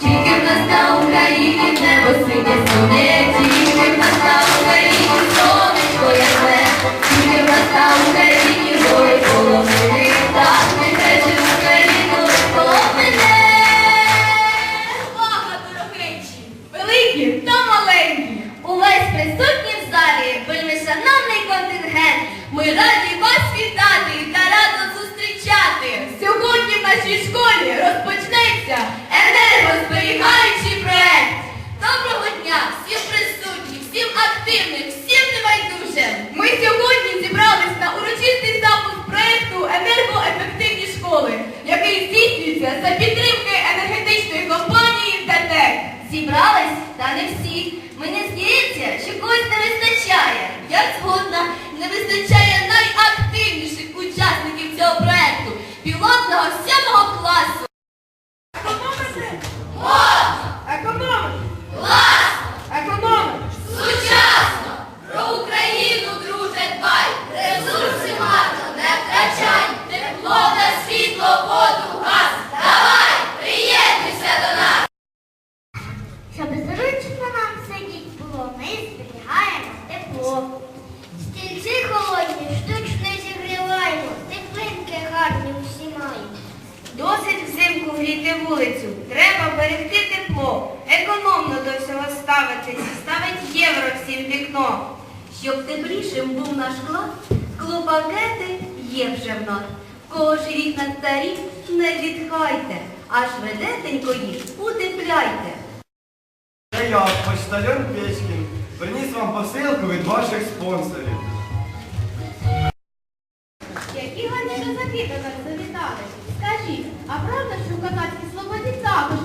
Тільки в нас на Україні небо синє соне, тільки в нас на Україні сонечко ясне, тільки в нас на Україні гори полонини, так нехай же Україну легко мене. Увага! Великі та маленькі! Увесь присутній в залі, вельми шановний контингент. Ми раді вас вітати та радо зустрічати. Сьогодні в нашій школі здається, що когось не вистачає. Я згодна, не вистачає взимку вулицю. Треба берегти тепло. Економно до всього ставитись. Ставить євро всім вікно. Щоб теплішим був наш клас, клопакети є вже в нас. Кого ж вікна старі, не зітхайте, аж ведетенько їх утепляйте. Це я, почтальон Печкін, приніс вам посилку від ваших спонсорів. Скажіть, а правда, що в Канадській Слободі також